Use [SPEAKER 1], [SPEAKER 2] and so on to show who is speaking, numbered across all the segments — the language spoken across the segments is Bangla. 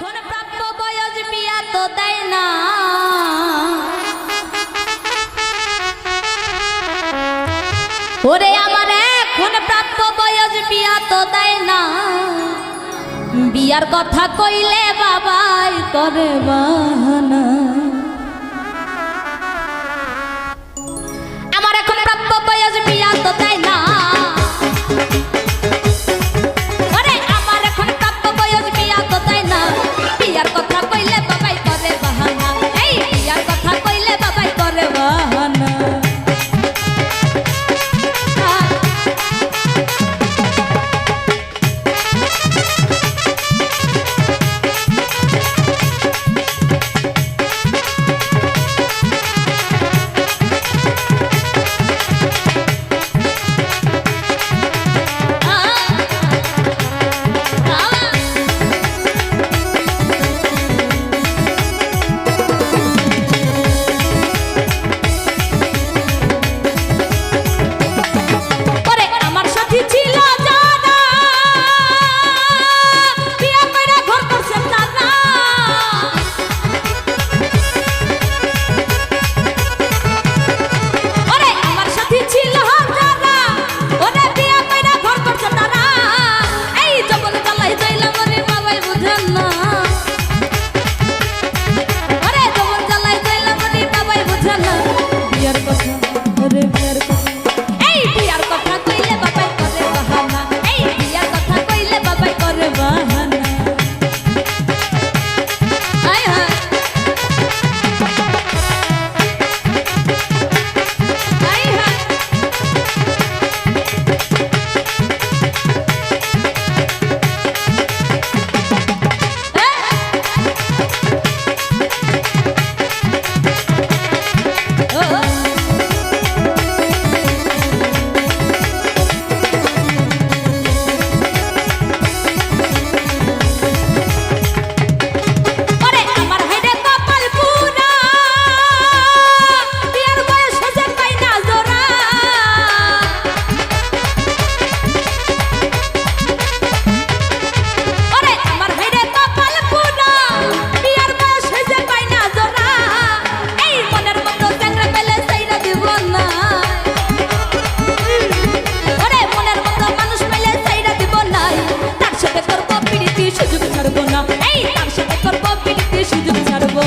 [SPEAKER 1] এখন প্রাপ্য বয়স বিয়া তো দেয় না। ওরে আমার এখন প্রাপ্য বয়স বিয়া তো দেয় না। বিয়ার কথা কইলে বাবাই করে বাহানা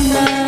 [SPEAKER 1] Mama.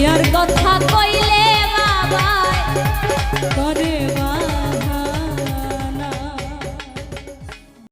[SPEAKER 1] প্রিয়ার কথা